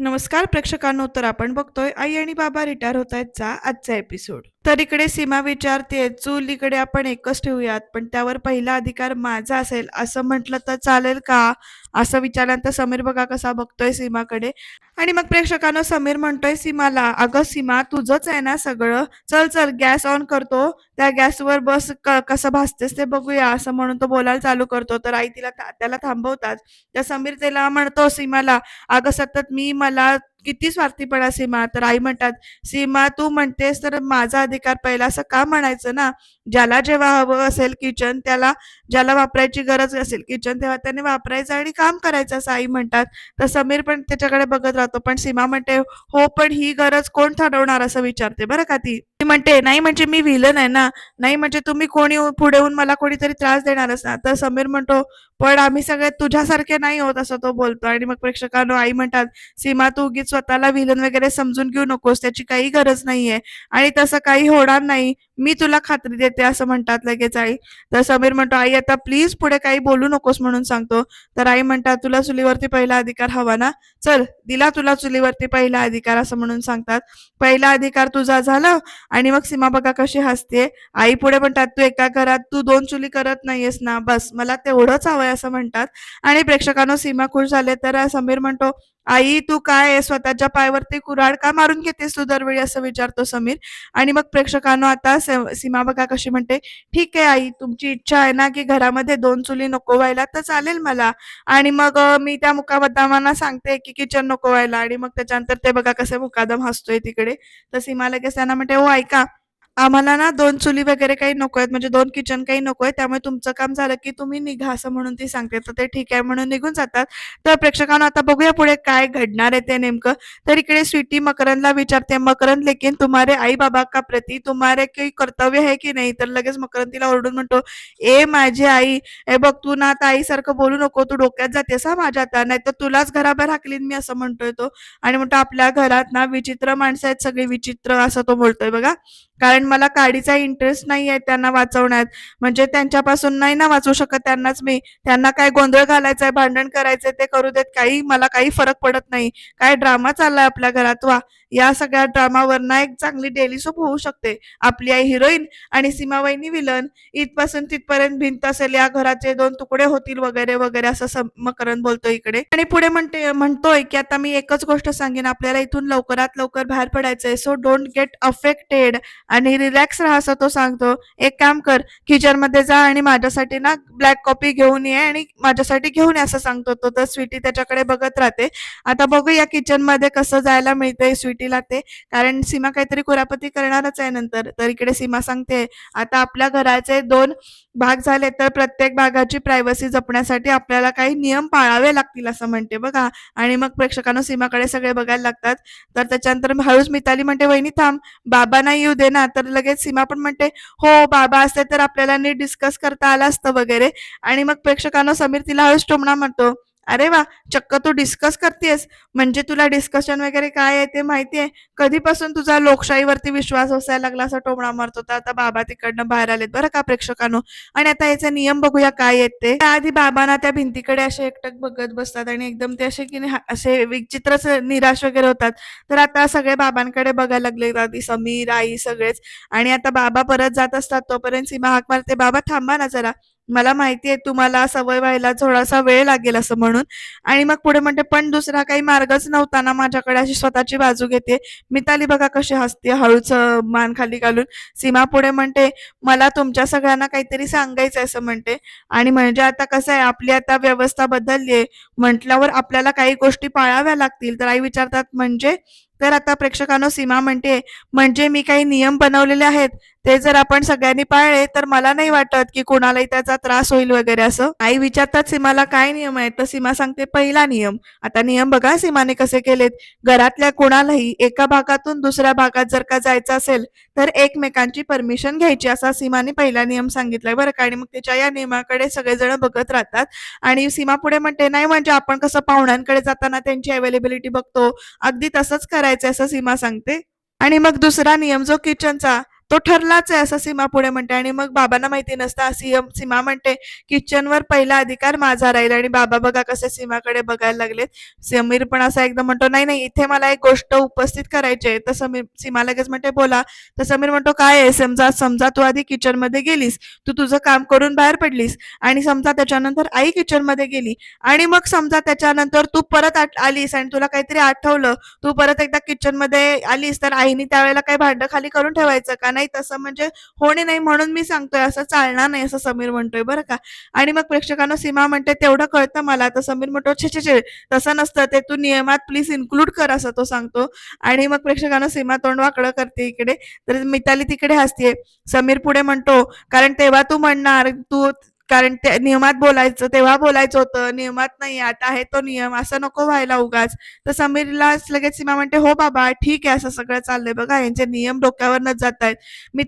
नमस्कार प्रेक्षकांनो तर आपण बघतोय आई आणि बाबा रिटायर होत आहेत आजचा एपिसोड तर इकडे सीमा विचारते चूल इकडे आपण एकच ठेवूयात पण त्यावर पहिला अधिकार माझा असेल असं म्हटलं तर चालेल का? असं विचारल्यानंतर समीर बघा कसा बघतोय सीमाकडे. आणि मग प्रेक्षकांनो समीर म्हणतोय सीमाला अगं सीमा तुझंच आहे ना सगळं? चल चल गॅस ऑन करतो. त्या गॅसवर बस क- कसं भासतेस ते बघूया असं म्हणून तो बोलायला चालू करतो. तर आई तिला त्याला थांबवतात. त्या समीर तिला म्हणतो सीमाला अगं सतत मी मला किती स्वार्थीपणा सीमा. तर आई म्हणतात सीमा तू म्हणतेस तर माझा अधिकार पहिला असं का म्हणायचं ना? ज्याला जेव्हा हवं असेल किचन त्याला ज्याला वापरायची गरज असेल किचन तेव्हा त्याने वापरायचं आणि काम करायचं असं आई म्हणतात. तर समीर पण त्याच्याकडे बघत राहतो. पण सीमा म्हणते हो पण ही गरज कोण ठरवणार? असं विचारते. बरं का ती? ती म्हणते नाही म्हणजे मी विलन आहे ना नाही म्हणजे तुम्ही कोणी पुढे येऊन मला कोणीतरी त्रास देणारच ना. तर समीर म्हणतो पण आम्ही सगळे तुझ्यासारखे नाही होत असं तो बोलतो. आणि मग प्रेक्षकांनो आई म्हणतात सीमा तू उगीच स्वतःला विलन वगैरे समजून घेऊ नकोस त्याची काही गरज नाहीये. आणि तसं काही होणार नाही मी तुला खात्री देते असं म्हणतात लगेच आई. तर समीर म्हणतो आई आता प्लीज पुढे काही बोलू नकोस म्हणून सांगतो. तर आई म्हणतात तुला चुलीवरती पहिला अधिकार हवा ना? चल दिला तुला चुलीवरती पहिला अधिकार असं म्हणून सांगतात. पहिला अधिकार तुझा झाला आणि मग सीमा बघा कशी हसते आई पुढे म्हणतात तू एका घरात तू दोन चुली करत नाहीयेस ना? बस मला तेवढंच हवंय असं म्हणतात. आणि प्रेक्षकांनो सीमा खुश झाले तर समीर म्हणतो आई तू काय स्वतःच्या पायावरती कुऱ्हाड का मारून घेतेस तू दरवेळी? असं विचारतो समीर. आणि मग प्रेक्षकांनो आता सीमा बघा कशी म्हणते ठीक आहे आई तुमची इच्छा आहे ना की घरामध्ये दोन चुली नको व्हायला तर चालेल मला. आणि मग मी त्या मुकाबद्दमांना सांगते की किचन नको व्हायला. आणि मग त्याच्यानंतर ते बघा कसे मुकादम हसतोय तिकडे. तर सीमा लगेच त्यांना म्हणते हो ऐका आम्हाला ना दोन चुली वगैरे काही नको आहेत म्हणजे दोन किचन काही नको आहे त्यामुळे तुमचं काम झालं की तुम्ही निघा असं म्हणून ती सांगते. तर ते ठीक आहे म्हणून निघून जातात. तर प्रेक्षकांना आता बघूया पुढे काय घडणार आहे ते नेमकं. तर इकडे स्वीटी मकरंदला विचारते मकरंद लेकिन तुम्हारे आई बाबा का प्रति तुम्हारे काही कर्तव्य आहे की नाही? तर लगेच मकरंद तिला ओरडून म्हणतो ए माझी आई हे बघ तू ना आता आईसारखं बोलू नको तू डोक्यात जातेस हा माझ्या आता. नाही तर तुलाच घराबाहेर हाकलीन मी असं म्हणतोय तो. आणि म्हणतो आपल्या घरात ना विचित्र माणसं आहेत सगळी विचित्र असं तो बोलतोय बघा. कारण मला काडीचा इंटरेस्ट नाही आहे त्यांना वाचवण्यात. म्हणजे त्यांच्यापासून नाही ना वाचू शकत त्यांनाच मी. त्यांना काय गोंधळ घालायचाय भांडण करायचंय ते करू देत. काही मला काही फरक पडत नाही. काय ड्रामा चाललाय आपल्या घरात? वा. या सगळ्या ड्रामावर ना एक चांगली डेली सोप होऊ शकते. आपली आई हिरोईन आणि सीमावहिनी विलन इथपासून तिथपर्यंत भिंत असेल या घराचे दोन तुकडे होतील वगैरे वगैरे असं सम- बोलतो इकडे. आणि पुढे म्हणते म्हणतोय की आता मी एकच गोष्ट सांगेन आपल्याला इथून लवकरात लवकर बाहेर पडायचंय. सो डोंट गेट अफेक्टेड आणि रिलॅक्स राहा असं तो सांगतो. एक काम कर किचनमध्ये जा आणि माझ्यासाठी ना ब्लॅक कॉपी घेऊन ये आणि माझ्यासाठी घेऊन ये असं सांगतो तो. तर स्वीटी त्याच्याकडे बघत राहते. आता बघूया किचनमध्ये कसं जायला मिळतंय भेटीला ते. कारण सीमा काहीतरी कुरापती करणारच आहे नंतर. तर इकडे सीमा सांगते आता आपल्या घराचे दोन भाग झाले तर प्रत्येक भागाची प्रायव्हसी जपण्यासाठी आपल्याला काही नियम पाळावे लागतील असं म्हणते बघा. आणि मग प्रेक्षकांना सीमाकडे सगळे बघायला लागतात. तर त्याच्यानंतर हळूच मिताली म्हणते वहिनी थांब. बाबा नाही येऊ दे ना तर लगेच सीमा पण म्हणते हो बाबा असते तर आपल्याला नीट डिस्कस करता आलं असतं वगैरे. आणि मग प्रेक्षकांना समीर तिला हळूच टोमणा म्हणतो अरे वा चक्क तू डिस्कस करतेस. म्हणजे तुला डिस्कशन वगैरे काय आहे ते माहिती आहे? कधीपासून तुझा लोकशाहीवरती विश्वास असायला लागला असा टोमणा मारत होता? आता बाबा तिकडनं बाहेर आलेत बरं का प्रेक्षकांनो? आणि आता याचे नियम बघूया काय आहेत ते. आधी बाबांना त्या भिंतीकडे असे एकटक बघत बसतात आणि एकदम ते असे की असे विचित्रच निराश वगैरे होतात. तर आता सगळे बाबांकडे बघायला लागले. आधी समीर आई सगळेच. आणि आता बाबा परत जात असतात. तोपर्यंत सीमा हाक मारते बाबा थांबा ना जरा. मला माहितीये तुम्हाला सवय व्हायला थोडासा वेळ लागेल असं म्हणून. आणि मग पुढे म्हणते पण दुसरा काही मार्गच नव्हता ना माझ्याकडे अशी स्वतःची बाजू घेते. मिताली बघा कशी हसते हळूच मान खाली घालून. सीमा पुढे म्हणते मला तुमच्या सगळ्यांना काहीतरी सांगायचं असं म्हणते. आणि म्हणजे आता कसं आहे आपली आता व्यवस्था बदलली आहे. म्हटल्यावर आपल्याला काही गोष्टी पाळाव्या लागतील. तर आई विचारतात म्हणजे तर आता प्रेक्षकांनो सीमा म्हणते म्हणजे मी काही नियम बनवलेले आहेत? ते जर आपण सगळ्यांनी पाळले तर मला नाही वाटत की कोणालाही त्याचा त्रास होईल वगैरे असं. आई विचारतात सीमाला काय नियम आहेत? तर सीमा सांगते पहिला नियम. आता नियम बघा सीमाने कसे केलेत. घरातल्या कोणालाही एका भागातून दुसऱ्या भागात जर का जायचं असेल तर एकमेकांची परमिशन घ्यायची. असा सीमाने पहिला नियम सांगितलाय बरं का. आणि मग त्याच्या या नियमाकडे सगळेजण बघत राहतात. आणि सीमा पुढे म्हणते नाही म्हणजे आपण कसं पाहुण्यांकडे जाताना त्यांची अवेलेबिलिटी बघतो? अगदी तसंच करायचं. असं सीमा सांगते. आणि मग दुसरा नियम जो किचनचा तो ठरलाच आहे असं सीमा पुढे म्हणते. आणि मग बाबांना माहिती नसतं सीएम सीमा म्हणते किचनवर पहिला अधिकार माझा राहील. आणि बाबा बघा कसे सीमाकडे बघायला लागलेत. समीर पण असा एकदम म्हणतो नाही नाही इथे मला एक गोष्ट उपस्थित करायची आहे. तर समीर सीमा लगेच म्हणते बोला. तर समीर म्हणतो काय आहे? समजा समजा तू आधी किचनमध्ये गेलीस. तू तुझं काम करून बाहेर पडलीस. आणि समजा त्याच्यानंतर आई किचनमध्ये गेली. आणि मग समजा त्याच्यानंतर तू परत आलीस आणि तुला काहीतरी आठवलं. तू परत एकदा किचनमध्ये आलीस तर आईने त्यावेळेला काही भांडं खाली करून ठेवायचं का? नाही तसं म्हणजे होणे नाही म्हणून मी सांगतोय असं चालणार नाही असं समीर म्हणतोय बरं का. आणि मग प्रेक्षकांना सीमा म्हणते तेवढं कळतं मला. तर समीर म्हणतो छे छे छे तसं नसतं ते तू नियमात प्लीज इन्क्लूड कर असं तो सांगतो. आणि मग प्रेक्षकांना सीमा तोंड वाकडं करते इकडे. तर मिताली तिकडे हसते समीर पुढे म्हणतो कारण तेव्हा तू म्हणणार तू कारण ते नियमात बोलायचं तेव्हा बोलायचं होतं नियमात नाही आता आहे तो नियम असं नको व्हायला उगाच. तर समीरला लगेच सीमा म्हणते हो बाबा ठीक आहे असं सगळं चाललंय बघा यांचे नियम डोक्यावरनच जात आहेत.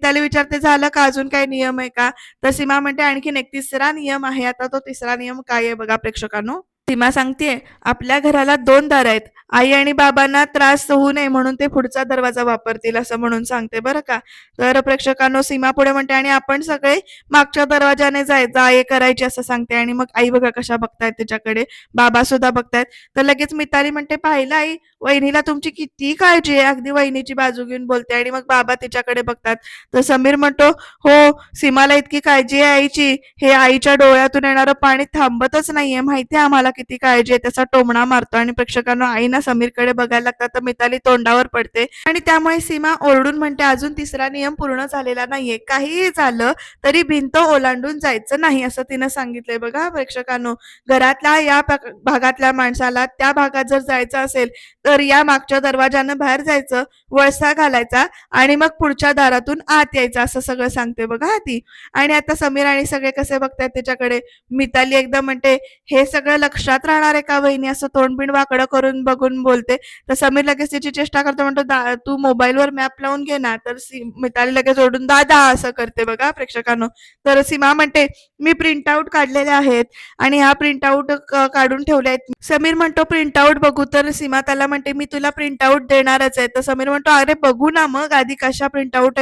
त्याला विचारते झालं का अजून काही नियम आहे का? तर सीमा म्हणते आणखीन एक तिसरा नियम आहे आता तो तिसरा नियम काय आहे बघा प्रेक्षकांनो? सीमा सांगतेय आपल्या घराला दोन दार आहेत आई आणि बाबांना त्रास होऊ नये म्हणून ते पुढचा दरवाजा वापरतील असं म्हणून सांगते बरं का. तर प्रेक्षकांनो सीमा पुढे म्हणते आणि आपण सगळे मागच्या दरवाजाने जाय जाय करायची असं सांगते. आणि मग आई बघा कशा बघतायत त्याच्याकडे. बाबा सुद्धा बघतायत. तर लगेच मिताली म्हणते पाहिलं आई वहिनीला तुमची किती काळजी आहे. अगदी वहिनीची बाजू घेऊन बोलते. आणि मग बाबा तिच्याकडे बघतात. तर समीर म्हणतो हो सीमाला इतकी काळजी आहे आईची. हे आईच्या डोळ्यातून येणारं पाणी थांबतच नाहीये. माहिती आहे आम्हाला किती काळजी आहे. त्याचा टोमणा मारतो. आणि प्रेक्षकांना आईना समीरकडे बघायला लागतात तर मिताली तोंडावर पडते. आणि त्यामुळे सीमा ओरडून म्हणते अजून तिसरा नियम पूर्ण झालेला नाहीये. काहीही झालं तरी भिंत ओलांडून जायचं नाही असं तिनं सांगितलंय बघा प्रेक्षकांनो. घरातल्या या भागातल्या माणसाला त्या भागात जर जायचं असेल तर या मागच्या दरवाजानं बाहेर जायचं वळसा घालायचा आणि मग पुढच्या दारातून आत यायचं असं सगळं सांगते बघा ती आणि आता समीर आणि सगळे कसे बघतायत त्याच्याकडे? मिताली एकदम म्हणते हे सगळं लक्षात राहणार आहे का वहिनी? असं तोंडबिंड वाकडं करून बघ बघून बोलते. तर समीर लगेच त्याची चेष्टा करतो म्हणतो तू मोबाईलवर मॅप लावून घे ना. तर सी- मिताली लगेच ओढून दादा असं करते बघा प्रेक्षकांनो. तर सीमा म्हणते मी प्रिंट आउट काढलेले आहेत आणि हा प्रिंट आउट काढून ठेवले आहेत. समीर म्हणतो प्रिंट आउट बघू. तर सीमा त्याला म्हणते मी तुला प्रिंट आउट देणारच आहे. तर समीर म्हणतो अरे बघू ना मग आधी कशा प्रिंट आउट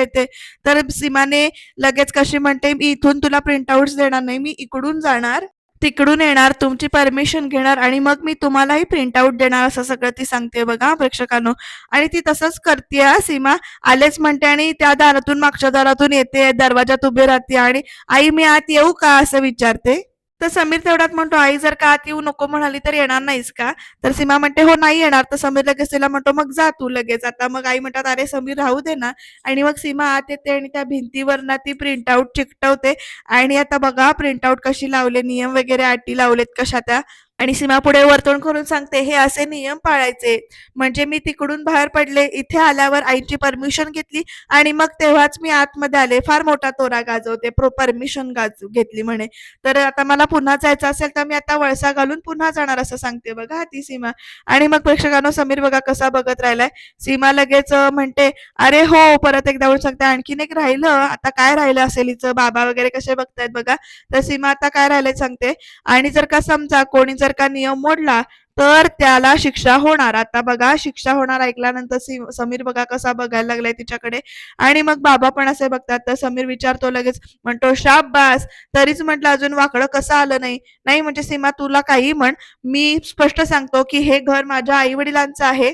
तर सीमाने लगेच कशी म्हणते मी इथून तुला प्रिंटआउट देणार नाही मी इकडून जाणार. तिकडून येणार तुमची परमिशन घेणार आणि मग मी तुम्हालाही प्रिंट आउट देणार असं सगळं ती सांगते बघा प्रेक्षकांनो. आणि ती तसंच करते सीमा. आलेच म्हणते आणि त्या दारातून मागच्या दारातून येते दरवाजात उभी राहते आणि आई मी आत येऊ का? असं विचारते. तर समीर तेवढ्यात म्हणतो आई जर का आत येऊ नको म्हणाली तर येणार नाहीस का? तर सीमा म्हणते हो नाही येणार. तर समीर लगेच तिला म्हणतो मग जा तू लगेच. आता मग आई म्हणतात अरे समीर राहू दे ना. आणि मग सीमा आत येते आणि त्या भिंतीवर ना ती प्रिंट आउट चिकटवते. आणि आता बघा प्रिंट आउट कशी लावले नियम वगैरे अटी लावलेत कशा त्या. आणि सीमा पुढे वर्तवण करून सांगते हे असे नियम पाळायचे. म्हणजे मी तिकडून बाहेर पडले इथे आल्यावर आईची परमिशन घेतली आणि मग तेव्हाच मी आतमध्ये आले. फार मोठा तोरा गाजवते प्रो परमिशन गाजू घेतली म्हणे. तर आता मला पुन्हा जायचं असेल तर मी आता वळसा घालून पुन्हा जाणार असं सांगते. बघा ती सीमा. आणि मग प्रेक्षकांनो समीर बघा कसा बघत राहिलाय. सीमा लगेच म्हणते अरे हो परत एकदा वळून सांगते. आणखीन एक राहिलं. आता काय राहिलं असेल हिचं? बाबा वगैरे कसे बघतायत बघा. तर सीमा आता काय राहिलंय सांगते. आणि जर का समजा कोणी जर का नियम मोडला तर त्याला शिक्षा होणार. आता बघा शिक्षा होणार ऐकल्यानंतर समीर बघा कसा बघायला लागलाय तिच्याकडे. आणि मग बाबा पण असे बघतात तर समीर विचारतो लगेच म्हणतो शाबास. तरीच म्हटलं अजून वाकडं कसं आलं नाही? नाही म्हणजे सीमा तुला काही म्हण. मी स्पष्ट सांगतो की हे घर माझ्या आई वडिलांचं आहे.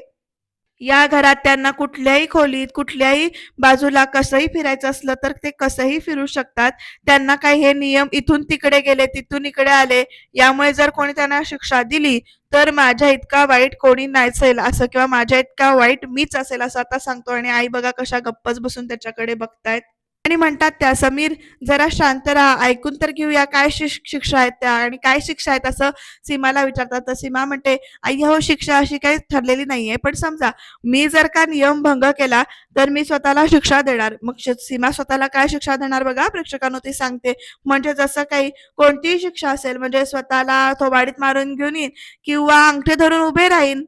या घरात त्यांना कुठल्याही खोलीत कुठल्याही बाजूला कसंही फिरायचं असलं तर ते कसंही फिरू शकतात. त्यांना काही हे नियम इथून तिकडे गेले तिथून इकडे आले यामुळे जर कोणी त्यांना शिक्षा दिली तर माझ्या इतका वाईट कोणी नसेल असं किंवा माझ्या इतका वाईट मीच असेल असं आता सांगतो आणि आई बघा कशा गप्पच बसून त्याच्याकडे बघतायत. आणि म्हणतात त्या समीर जरा शांत राहा ऐकून तर घेऊया काय शिक्षा आहेत त्या आणि काय शिक्षा आहेत असं सीमाला विचारतात. तर सीमा म्हणते आई हो शिक्षा अशी काही ठरलेली नाहीये पण समजा मी जर का नियम भंग केला तर मी स्वतःला शिक्षा देणार. मग सीमा स्वतःला काय शिक्षा देणार बघा प्रेक्षकांनो ती सांगते. म्हणजे जसं काही कोणतीही शिक्षा असेल म्हणजे स्वतःला थोबाडीत मारून घेऊन येईन किंवा अंगठे धरून उभे राहीन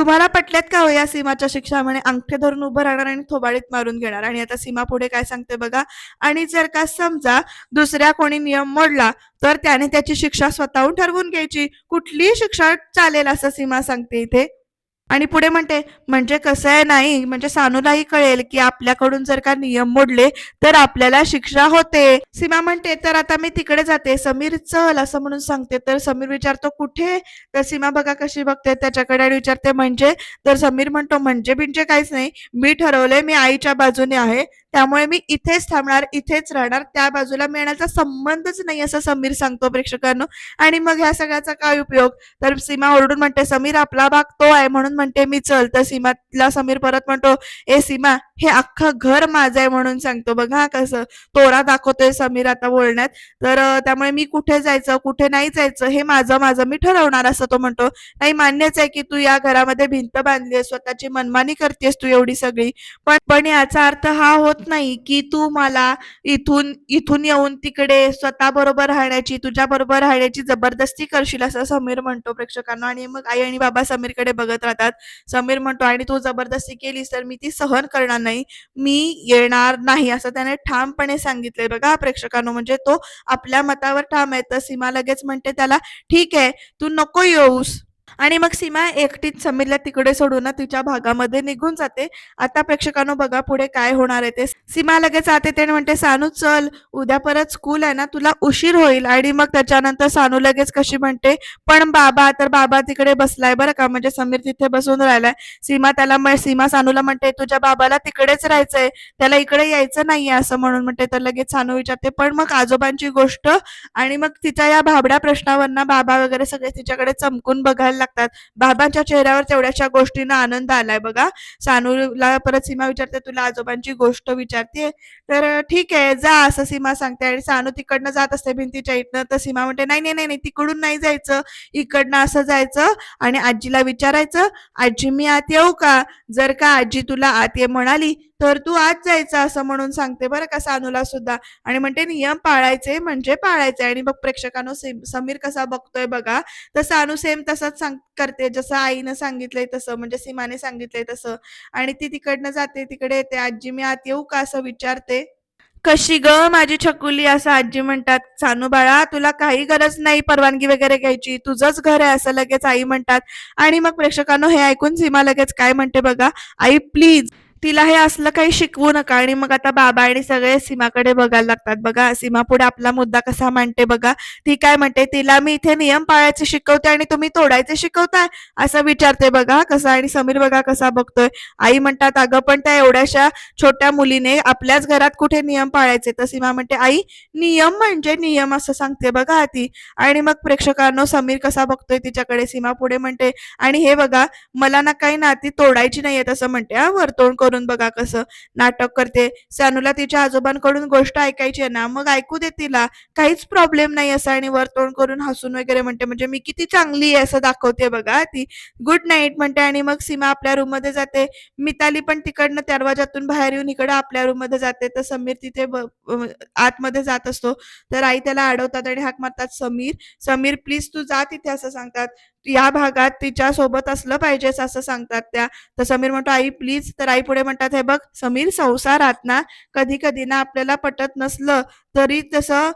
तुम्हाला पटल्यात का हो या सीमाच्या शिक्षा? म्हणे अंगठे धरून उभं राहणार आणि थोबाडीत मारून घेणार. आणि आता सीमा पुढे काय सांगते बघा? आणि जर का समजा दुसऱ्या कोणी नियम मोडला तर त्याने त्याची शिक्षा स्वतःहून ठरवून घ्यायची. कुठलीही शिक्षा चालेल असं सीमा सांगते इथे. आणि पुढे म्हणते म्हणजे कसं आहे नाही म्हणजे सानूलाही कळेल की आपल्याकडून जर का नियम मोडले तर आपल्याला शिक्षा होते. सीमा म्हणते तर आता मी तिकडे जाते समीर चल असं म्हणून सांगते. तर समीर विचारतो कुठे? तर सीमा बघा कशी बघते त्याच्याकडे आणि विचारते म्हणजे? तर समीर म्हणतो म्हणजे बिंजे काहीच नाही मी ठरवलंय मी आईच्या बाजूने आहे त्यामुळे मी इथेच थांबणार इथेच राहणार. त्या बाजूला मिळण्याचा संबंधच नाही असं समीर सांगतो प्रेक्षकांनो. आणि मग ह्या सगळ्याचा काय उपयोग? तर सीमा ओरडून म्हणते समीर आपला भाग तो आहे. म्हणून म्हणते मी चल. तर सीमाला समीर परत म्हणतो ए सीमा हे अख्खं घर माझं आहे. म्हणून सांगतो बघा हा कसं तोरा दाखवतोय समीर आता बोलण्यात. तर त्यामुळे मी कुठे जायचं कुठे नाही जायचं हे माझं माझं मी ठरवणार असं तो म्हणतो. नाही मान्यच आहे की तू या घरामध्ये भिंत बांधली स्वतःची मनमानी करतेस तू एवढी सगळी. पण पण याचा अर्थ हा होत नाही की तू मला इथून इथून येऊन तिकडे स्वतः बरोबर राहण्याची तुझ्या बरोबर राहण्याची जबरदस्ती करशील असं समीर म्हणतो प्रेक्षकांना. आणि मग आई आणि बाबा समीरकडे बघत राहतात. समीर म्हणतो आणि तू जबरदस्ती केलीस तर मी ती सहन करणार नाही. मी येणार नाही. असं त्याने ठामपणे सांगितलंय. बघा प्रेक्षकांनो म्हणजे तो आपल्या मतावर ठाम आहे. तर सीमा लगेच म्हणते त्याला ठीक आहे तू नको येऊस. आणि मग सीमा एकटीच समीरला तिकडे सोडून तिच्या भागामध्ये निघून जाते. आता प्रेक्षकांनो बघा पुढे काय होणार आहे ते. सीमा लगेच आते ते म्हणते सानू चल उद्या परत स्कूल आहे ना तुला उशीर होईल. आणि मग त्याच्यानंतर सानू लगेच कशी म्हणते पण बाबा तर बाबा तिकडे बसलाय बरं का? म्हणजे समीर तिथे बसून राहिलाय. सीमा त्याला सीमा सानूला म्हणते तुझ्या बाबाला तिकडेच राहायचंय. त्याला इकडे यायचं नाहीये असं म्हणून म्हणते. तर लगेच सानू विचारते पण मग आजोबांची गोष्ट? आणि मग तिच्या या भाबड्या प्रश्नावरनं बाबा वगैरे सगळे तिच्याकडे चमकून बघायला लागतात. बाबांच्या चेहऱ्यावर तेवढ्याशा गोष्टींना आनंद आलाय बघा. सानूला परत सीमा विचारते तुला आजोबांची गोष्ट विचारते तर ठीक आहे जा असं सीमा सांगते. आणि सानू तिकडनं जात असते भिंतीच्या इथनं. तर सीमा म्हणते नाही नाही नाही नाही, तिकडून नाही जायचं. इकडनं असं जायचं आणि आजीला विचारायचं आजी मी आत येऊ का? जर का आजी तुला आत ये म्हणाली तर तू आत जायचं असं म्हणून सांगते बरं का सानूला सुद्धा. आणि म्हणते नियम पाळायचे म्हणजे पाळायचे. आणि बघ प्रेक्षकांनो समीर कसा बघतोय बघा. तर सानू सेम तसंच सांग करते. जसं आईनं सांगितलंय तसं म्हणजे सीमाने सांगितलंय तसं. आणि ती तिकडनं जाते तिकडे येते. आजी मी आत येऊ का? असं विचारते. कशी ग माझी छकुली? असं आजी म्हणतात. सानू बाळा तुला काही गरज नाही परवानगी वगैरे घ्यायची. तुझंच घर आहे असं लगेच आई म्हणतात. आणि मग प्रेक्षकांनो हे ऐकून सीमा लगेच काय म्हणते बघा. आई प्लीज तिला हे असलं काही शिकवू नका आणि मग आता बाबा आणि सगळे सीमाकडे बघायला लागतात. बघा सीमा पुढे आपला मुद्दा कसा मांडते बघा. ती काय म्हणते? तिला मी इथे नियम पाळायचे शिकवते आणि तुम्ही तोडायचे शिकवताय. असं विचारते बघा कसा आणि समीर बघा कसा बघतोय. आई म्हणतात अगं पण त्या एवढ्याशा छोट्या मुलीने आपल्याच घरात कुठे नियम पाळायचे? तर सीमा म्हणते आई नियम म्हणजे नियम असं सांगते बघा ती. आणि मग प्रेक्षकांनो समीर कसा बघतोय तिच्याकडे? सीमा पुढे म्हणते आणि हे बघा मला ना काही नाती तोडायची नाहीये असं म्हणते. हा वरतोंड करून बघा कसं नाटक करते. सानूला तिच्या आजोबांकडून गोष्ट ऐकायची आहे ना मग ऐकू दे तिला. काहीच प्रॉब्लेम नाही असं आणि वरतोंड करून हसून वगैरे म्हणते. म्हणजे मी किती चांगली आहे असं दाखवते बघा ती. गुड नाईट म्हणते आणि मग सीमा आपल्या रूममध्ये जाते. मिताली पण तिकडनं दरवाजातून बाहेर येऊन इकडे आपल्या रूममध्ये जाते. तर समीर तिथे आतमध्ये जात असतो. तर आई त्याला अडवतात आणि हाक मारतात समीर. समीर प्लीज तू जा तिथे असं सांगतात. या भागात तिच्या सोबत असलं पाहिजेस असं सांगतात त्या. तर समीर म्हणतो आई प्लीज तर आई पुढे म्हणतात हे बघ समीर संसारात ना कधी कधी ना आपल्याला पटत नसलं तरी तसं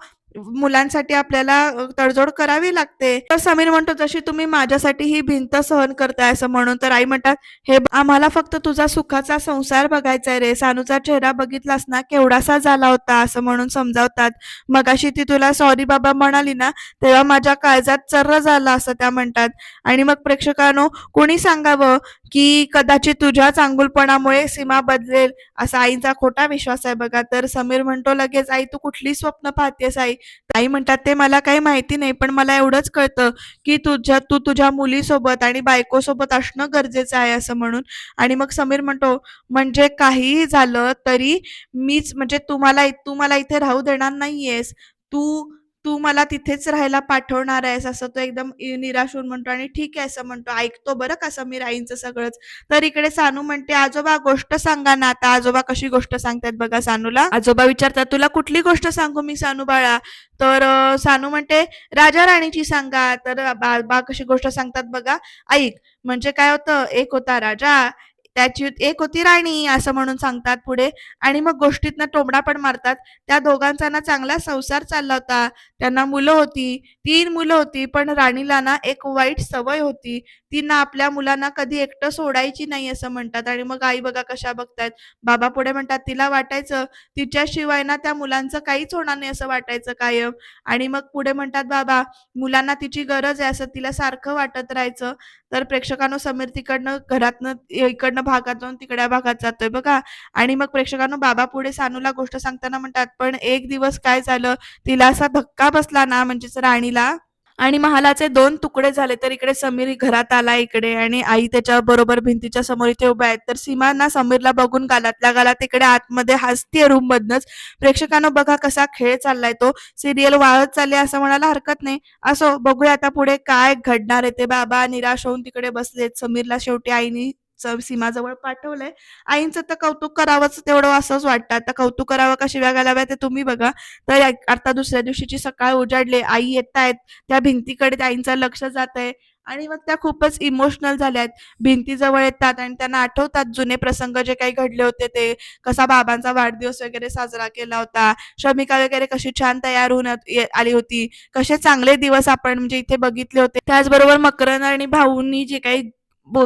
मुलांसाठी आपल्याला तडजोड करावी लागते. तर समीर म्हणतो जशी तुम्ही माझ्यासाठी ही भिंत सहन करताय असं म्हणून तर आई म्हणतात हे आम्हाला फक्त तुझा सुखाचा संसार बघायचा आहे रे. सानूचा चेहरा बघितलास ना केवढासा झाला होता असं म्हणून समजावतात. मगाशी ती तुला सॉरी बाबा म्हणाली ना तेव्हा माझ्या काळजात चर्र झाला असं त्या म्हणतात. आणि मग प्रेक्षकांनो कोणी सांगावं की कदाचित तुझ्या चांगुलपणामुळे सीमा बदलेल असा आईचा खोटा विश्वास आहे बघा. तर समीर म्हणतो लगेच आई तू कुठली स्वप्न पाहतेस आई? आई म्हणतात ते मला काही माहिती नाही पण मला एवढंच कळतं की तुझ्या तू तुझ्या मुलीसोबत आणि बायकोसोबत असणं गरजेचं आहे असं म्हणून. आणि मग समीर म्हणतो म्हणजे काहीही झालं तरी मीच म्हणजे तुम्हाला तू मला इथे राहू देणार नाहीयेस. तू तू मला तिथेच राहायला पाठवणार आहेस असं तो एकदम निराश होऊन म्हणतो आणि ठीक आहे असं म्हणतो. ऐकतो बरं का समीर आईंचं सगळंच. तर इकडे सानू म्हणते आजोबा गोष्ट सांगा ना आता. आजोबा कशी गोष्ट सांगतात बघा सानूला. आजोबा विचारतात तुला कुठली गोष्ट सांगू मी सानू बाळा? तर सानू म्हणते राजा राणीची सांगा. तर बा बा कशी गोष्ट सांगतात बघा. ऐक म्हणजे काय होतं? एक होता राजा त्याची एक होती राणी असं म्हणून सांगतात पुढे. आणि मग गोष्टीतनं टोमडा पण मारतात. त्या दोघांचा ना चांगला संसार चालला होता. त्यांना मुलं होती. तीन मुलं होती. पण राणीला ना एक वाईट सवय होती. ती ना आपल्या मुलांना कधी एकटं सोडायची नाही असं म्हणतात आणि मग आई बघा कशा बघतायत. बाबा पुढे म्हणतात तिला वाटायचं तिच्याशिवाय ना त्या मुलांचं काहीच होणार नाही असं वाटायचं कायम आणि मग पुढे म्हणतात बाबा मुलांना तिची गरज आहे असं तिला सारखं वाटत राहायचं. तर प्रेक्षकांनो समीर तिकडनं घरातनं इकडनं भागात जाऊन तिकड्या भागात जातोय बघा आणि मग प्रेक्षकांनो बाबा पुढे सानूला गोष्ट सांगताना म्हणतात, "पण एक दिवस काय झालं, तिला असा धक्का बसला ना म्हणजेच राणीला आणि महालाचे दोन तुकडे झाले." तर इकडे समीर घरात आला इकडे आणि आई त्याच्या बरोबर भिंतीच्या समोर इथे उभ्या आहेत. तर सीमा ना समीरला बघून गालातल्या गालात इकडे आतमध्ये हसतीये रूममधनंच. प्रेक्षकांनो बघा कसा खेळ चाललाय तो. सिरियल वाळत चालली असं म्हणायला हरकत नाही. असो बघूया आता पुढे काय घडणार आहे ते. बाबा निराश होऊन तिकडे बसलेत. समीरला शेवटी आईनी सीमाजवळ पाठवलंय. आईंचं तर कौतुक करावंच तेवढं असंच वाटतं. आता कौतुक करावं का शिव्या घालाव्या ते तुम्ही बघा. तर आता दुसऱ्या दिवशीची सकाळ उजाडले आई येतायत. त्या भिंतीकडे आईंचं लक्ष जातंय आणि मग त्या खूपच इमोशनल झाल्या आहेत भिंतीजवळ येतात आणि त्यांना आठवतात जुने प्रसंग जे काही घडले होते ते. कसा बाबांचा वाढदिवस वगैरे साजरा केला होता. श्रमिका वगैरे कशी छान तयार होऊन आली होती. कसे चांगले दिवस आपण म्हणजे इथे बघितले होते. त्याचबरोबर मकरंद आणि भाऊंनी जे काही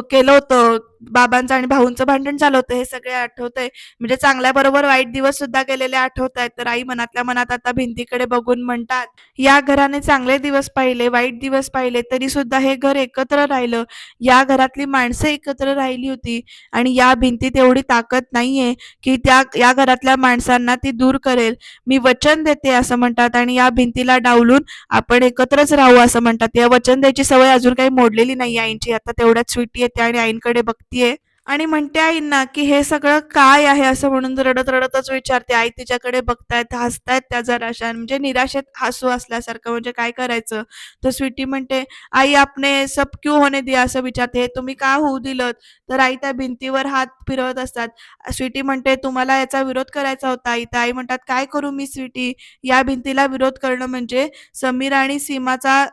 केलं होतं बाबांचं आणि भाऊंचं भांडण झालं होतं हे सगळे आठवतंय. म्हणजे चांगल्या बरोबर वाईट दिवस सुद्धा गेलेले आठवतायत. तर आई मनातल्या मनात आता भिंतीकडे बघून म्हणतात या घराने चांगले दिवस पाहिले वाईट दिवस पाहिले तरी सुद्धा हे घर एकत्र राहिलं. या घरातली माणसं एकत्र राहिली होती आणि या भिंतीत एवढी ताकद नाहीये की त्या या घरातल्या माणसांना ती दूर करेल. मी वचन देते असं म्हणतात आणि या भिंतीला डावलून आपण एकत्रच राहू असं म्हणतात. या वचन द्यायची सवय अजून काही मोडलेली नाही आईंची. आता तेवढ्यात स्वीटी येते आणि आईंकडे बघतीये आणि म्हणते आईंना की हे सगळं काय आहे असं म्हणून रडत रडतच विचारते आई तिच्याकडे बघतायत हसतायत त्या जराशा. म्हणजे निराशेत हसू असल्यासारखं म्हणजे काय करायचं? तर स्वीटी म्हणते आई आपने सब क्यू होणे दिया? असं विचारते तुम्ही का होऊ दिलं तर आई त्या भिंतीवर हात फिरवत असतात. स्वीटी म्हणते तुम्हाला याचा विरोध करायचा होता. आई तर आई म्हणतात काय करू मी स्वीटी? या भिंतीला विरोध करणं म्हणजे समीर आणि सीमाचा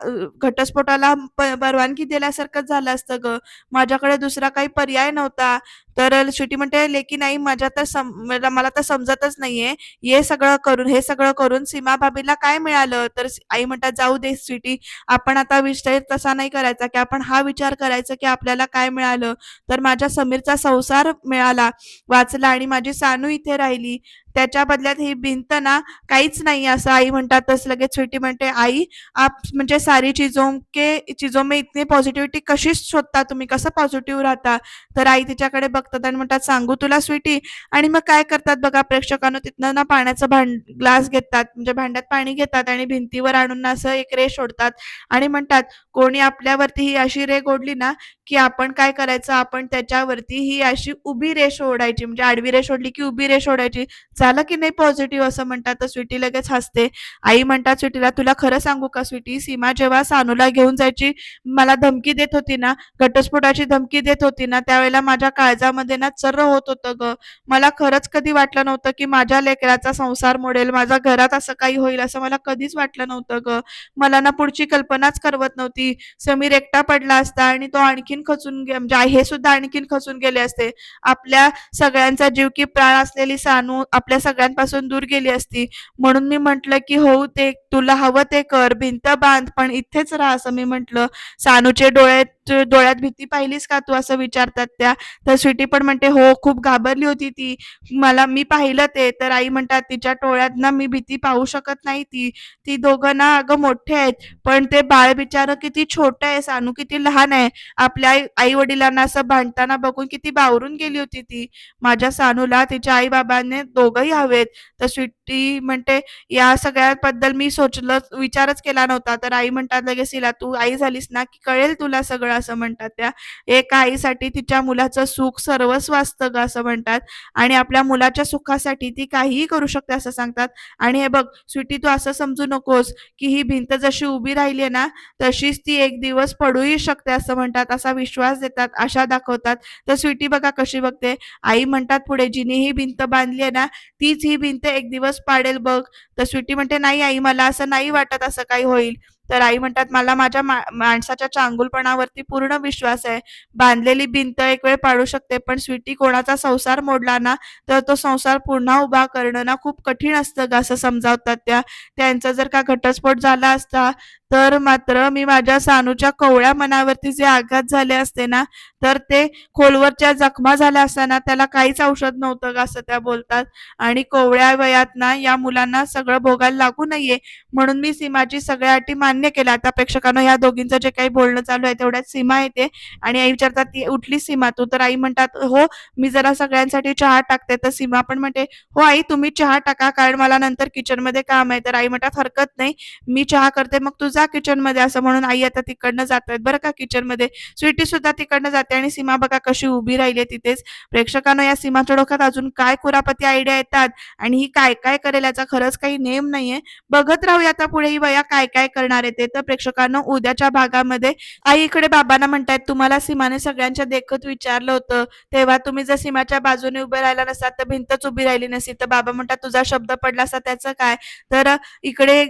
घटस्फोटाला परवानगी दिल्यासारखंच झालं असतं ग. माझ्याकडे दुसरा काही पर्याय नव्हता. da तर स्वीटी म्हणते लेकी नाही माझ्या तर सम मला तर समजतच नाहीये. हे सगळं करून हे सगळं करून सीमा भाभीला काय मिळालं? तर आई म्हणतात जाऊ दे स्वीटी आपण आता विषय तसा नाही करायचा की आपण हा विचार करायचा की आपल्याला काय मिळालं. तर माझ्या समीरचा संसार मिळाला वाचला आणि माझी सानू इथे राहिली. त्याच्या बदल्यात ही भिंत ना काहीच नाही असं आई म्हणतात. तस लगेच स्वीटी म्हणते आई आप म्हणजे सारी चीजों के चीजों में इतनी पॉझिटिव्हिटी कशी शोधता तुम्ही? कसं पॉझिटिव्ह राहता? तर आई तिच्याकडे बघ बघतात आणि म्हणतात सांगू तुला स्वीटी. आणि मग काय करतात बघा प्रेक्षकांना तिथनं ना पाण्याचं भांड ग्लास घेतात म्हणजे भांड्यात पाणी घेतात आणि भिंतीवर आणून असं एक रे सोडतात आणि म्हणतात कोणी आपल्यावरती ही अशी रे ओढली ना की आपण काय करायचं? आपण त्याच्यावरती ही अशी उभी रेष ओढायची म्हणजे आडवी रेष ओढली की उभी रेष ओढायची झालं की नाही पॉझिटिव्ह असं म्हणतात तर स्वीटी लगेच हसते. आई म्हणतात स्वीटीला तुला खरं सांगू का स्वीटी? सीमा जेव्हा सानूला घेऊन जायची मला धमकी देत होती ना घटस्फोटाची धमकी देत होती ना त्यावेळेला माझ्या काळजामध्ये ना चर्र होत होतं ग. मला खरंच कधी वाटलं नव्हतं की माझ्या लेकराचा संसार मोडेल माझ्या घरात असं काही होईल असं मला कधीच वाटलं नव्हतं ग. मला ना पुढची कल्पनाच करवत नव्हती. समीर एकटा पडला असता आणि तो आणखीन खचून गे म्हणजे हे सुद्धा आणखीन खचून गेले असते. आपल्या सगळ्यांचा जीव की प्राण असलेली सानू आपल्या सगळ्यांपासून दूर गेली असती. म्हणून मी म्हंटल की हो ते तुला हवं ते कर भिंत बांध पण इथेच राहा असं मी म्हंटल. सानूचे डोळे डोळ्यात भीती पाहिलीस का? तू असं विचारतात त्या. तर स्वीटी पण म्हणते हो खूप घाबरली होती ती. मला मी पाहिलं ते. तर आई म्हणतात तिच्या डोळ्यात ना मी भीती पाहू शकत नाही ती. ती दोघं ना अगं मोठे आहेत. पण ते बाळ बिचार किती छोट आहे सानू किती लहान आहे. आपल्या आई वडिलांना असं भांडताना बघून किती बावरून गेली होती ती. माझ्या सानूला तिच्या आई बाबांनी दोघंही हवेत. तर स्वीट ती म्हणते या सगळ्याबद्दल मी सोचलं विचारच केला नव्हता. तर आई म्हणतात लगेच तिला तू आई झालीस ना की कळेल तुला सगळं? असं म्हणतात त्या. एका आईसाठी तिच्या मुलाचं सुख सर्वस्व असतं ग असं म्हणतात. आणि आपल्या मुलाच्या सुखासाठी ती काहीही करू शकते असं सांगतात. आणि हे बघ स्वीटी तू असं समजू नकोस की ही भिंत जशी उभी राहिली आहे ना तशीच ती एक दिवस पडूही शकते असं म्हणतात असा विश्वास देतात आशा दाखवतात. तर स्वीटी बघा कशी बघते. आई म्हणतात पुढे जिने ही भिंत बांधली आहे ना तीच ही भिंत एक दिवस पाडेल बघ. तर स्वीटी म्हणते नाही आई मला असं नाही वाटत असं काही होईल. तर आई म्हणतात मला माझ्या माणसाच्या चांगुलपणावरती पूर्ण विश्वास आहे. बांधलेली भिंत एक वेळ पाडू शकते पण स्वीटी कोणाचा संसार मोडला ना तर तो संसार पुन्हा उभा करणं ना खूप कठीण असतं ग असं समजावतात त्या. त्यांचा जर का घटस्फोट झाला असता तर मात्र मी माझ्या सानूच्या कवळ्या मनावरती जे आघात झाले असते ना तर ते खोलवरच्या जखमा झाल्या असताना त्याला काहीच औषध नव्हतं ग असं त्या बोलतात. आणि कोवळ्या वयात ना या मुलांना सगळं भोगायला लागू नये म्हणून मी सीमाची सगळ्या अटी मान मान्य केलं. आता प्रेक्षकांना या दोघींचं जे काही बोलणं चालू आहे तेवढ्यात सीमा येते. आणि आई विचारतात ती उठली सीमा? तू तर आई म्हणतात हो मी जरा सगळ्यांसाठी चहा टाकते. तर सीमा पण म्हणते हो आई तुम्ही चहा टाका कारण मला नंतर किचनमध्ये काम आहे. तर आई म्हणतात हरकत नाही मी चहा करते मग तू जा किचनमध्ये असं म्हणून आई आता तिकडनं जात आहेत. बरं का किचनमध्ये स्वीटी सुद्धा तिकडनं जाते आणि सीमा बघा कशी उभी राहिली तिथेच. प्रेक्षकांना या सीमाच्या डोक्यात अजून काय कुरापती आयडिया येतात? आणि ही काय काय करेल याचा खरंच काही नेम नाहीये. बघत राहूया आता पुढे ही वया काय काय करणार आहे. येते. तर प्रेक्षकांना उद्याच्या भागामध्ये आई इकडे बाबांना म्हणतायत तुम्हाला सीमाने सगळ्यांच्या देखत विचारलं होतं. तेव्हा तुम्ही जर सीमाच्या बाजूने उभे राहिला नसता तर भिंतच उभी राहिली नसती. तर बाबा म्हणतात तुझा शब्द पडला असता त्याचं काय? तर इकडे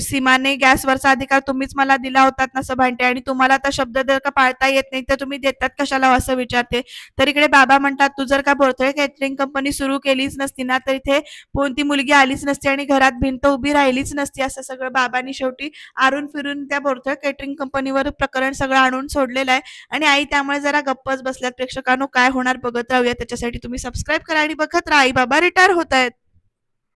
सीमाने गॅसवरचा अधिकार तुम्हीच मला दिला होतात ना असं भांडते आणि तुम्हाला आता शब्द जर का पाळता येत नाही तर तुम्ही देतात कशाला हो असं विचारते? तर इकडे बाबा म्हणतात तू जर का बोलतोय कॅटरिंग कंपनी सुरू केलीच नसती ना तर इथे कोणती मुलगी आलीच नसती आणि घरात भिंत उभी राहिलीच नसती असं सगळं बाबांनी शेवटी आरून फिरून त्या बोलतोय केटरिंग कंपनीवर प्रकरण सगळं आणून सोडलेलं आहे. आणि आई त्यामुळे जरा गप्पच बसल्यात. प्रेक्षकांनो काय होणार बघत राहूया. त्याच्यासाठी तुम्ही सबस्क्राईब करा आणि बघत राहा. आई बाबा रिटायर होत आहेत.